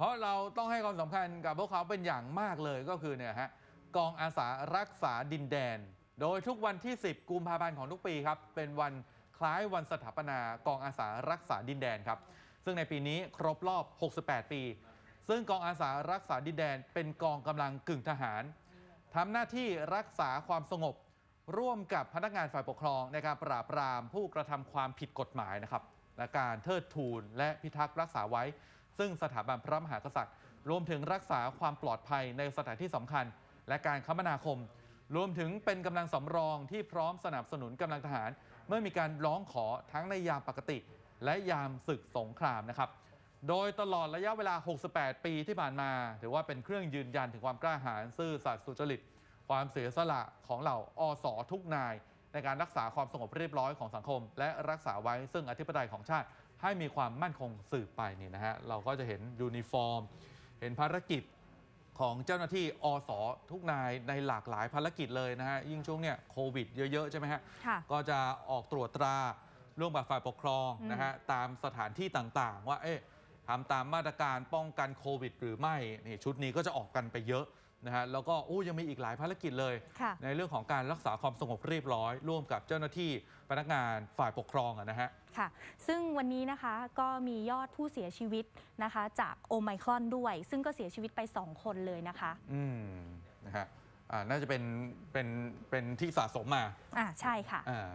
เพราะเราต้องให้ความสำคัญกับพวกเขาเป็นอย่างมากเลยก็คือเนี่ยฮะกองอาสารักษาดินแดน โดยทุกวันที่ 10 กุมภาพันธ์ของทุกปีครับ เป็นวันคล้ายวันสถาปนากองอาสารักษาดินแดนครับ ซึ่งในปีนี้ครบรอบ 68 ปี ซึ่งกองอาสารักษาดินแดน เป็นกองกำลังกึ่งทหารทำหน้าที่รักษาความสงบ ร่วมกับพนักงานฝ่ายปกครองในการปราบปรามผู้กระทำความผิดกฎหมายนะครับและการเทิดทูนและพิทักษ์รักษาไว้ ซึ่งสถาบันพระมหากษัตริย์ รวมถึงรักษาความปลอดภัยในสถานที่สำคัญ และการคมนาคม รวมถึงเป็นกำลังสำรองที่พร้อมสนับสนุนกำลังทหาร เมื่อมีการร้องขอทั้งในยามปกติ และยามศึกสงครามนะครับโดยตลอดระยะเวลา 68 ปีที่ผ่านมา ถือว่าเป็นเครื่องยืนยันถึงความกล้าหาญซื่อสัตย์สุจริต ความเสียสละของเหล่าอสอทุกนาย ในการรักษาความสงบเรียบร้อยของสังคม และรักษาไว้ซึ่งอธิปไตยของชาติ ให้มีความมั่นคงสืบไปนี่นะฮะเราก็จะเห็นยูนิฟอร์ม เห็นภารกิจของเจ้าหน้าที่อสทุกนายในหลากหลายภารกิจเลยนะฮะยิ่งช่วงเนี่ยโควิดเยอะๆใช่ไหมฮะค่ะ ก็จะออกตรวจตราร่วมกับฝ่ายปกครองอืมนะฮะตามสถานที่ต่างๆ ว่าเอ๊ะทำตามมาตรการป้องกันโควิดหรือไม่นี่ชุดนี้ก็จะออกกันไปเยอะ นะฮะแล้วก็อู้ยังมีอีกหลายภารกิจเลย ค่ะในเรื่องของการรักษาความสงบเรียบร้อย ร่วมกับเจ้าหน้าที่พนักงานฝ่ายปกครองอะนะฮะ ค่ะ ซึ่งวันนี้นะคะก็มียอดผู้เสียชีวิตนะคะ จากโอไมครอนด้วย ซึ่งก็เสียชีวิตไป 2 คนเลยนะคะอืมนะฮะอ่าน่าจะเป็นเป็นเป็นที่สะสมมาอ่าใช่ค่ะ อ่า